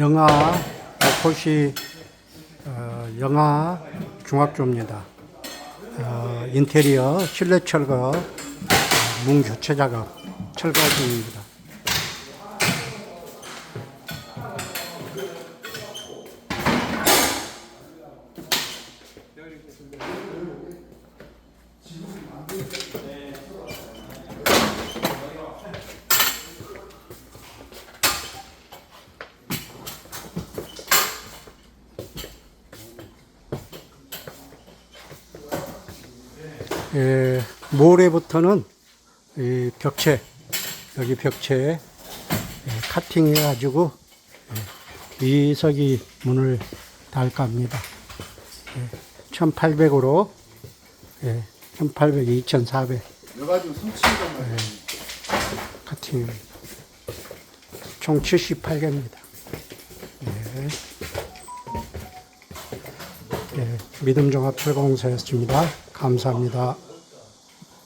영아 목포시 어, 영아 중학교입니다. 어, 인테리어 실내 철거 어, 문 교체 작업 철거 중입니다. 예, 모레부터는 이 벽체 여기 벽체에 예, 카팅해 가지고 예, 이석이 문을 달까 합니다. 예, 1800으로 예, 1800, 2400 여가지고 3층이란 말이야. 카팅 총 78개입니다. 예. 예, 믿음종합 철공사였습니다. 감사합니다.